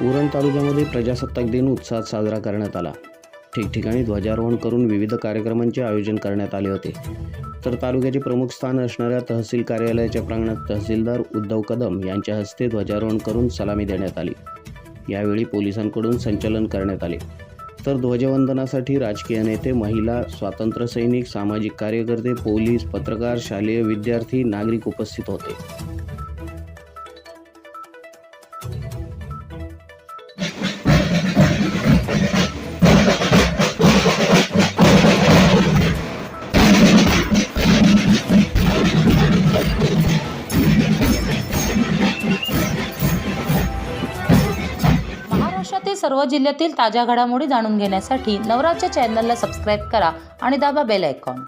उरण तालुक्यामध्ये प्रजासत्ताक दिन उत्साहात साजरा करण्यात आला. ठिकठिकाणी ध्वजारोहण करून विविध कार्यक्रमांचे आयोजन करण्यात आले होते. तर तालुक्याचे प्रमुख स्थान असणाऱ्या तहसील कार्यालयाच्या प्रांगणात तहसीलदार उद्धव कदम यांच्या हस्ते ध्वजारोहण करून सलामी देण्यात आली. यावेळी पोलिसांकडून संचलन करण्यात आले. तर ध्वजवंदनासाठी राजकीय नेते महिला स्वातंत्र्य सैनिक सामाजिक कार्यकर्ते पोलीस पत्रकार शालेय विद्यार्थी नागरिक उपस्थित होते. देशातील सर्व जिल्ह्यातील ताज्या घडामोडी जाणून घेण्यासाठी नवराज्य चॅनलला सबस्क्राईब करा आणि दाबा बेल आयकॉन.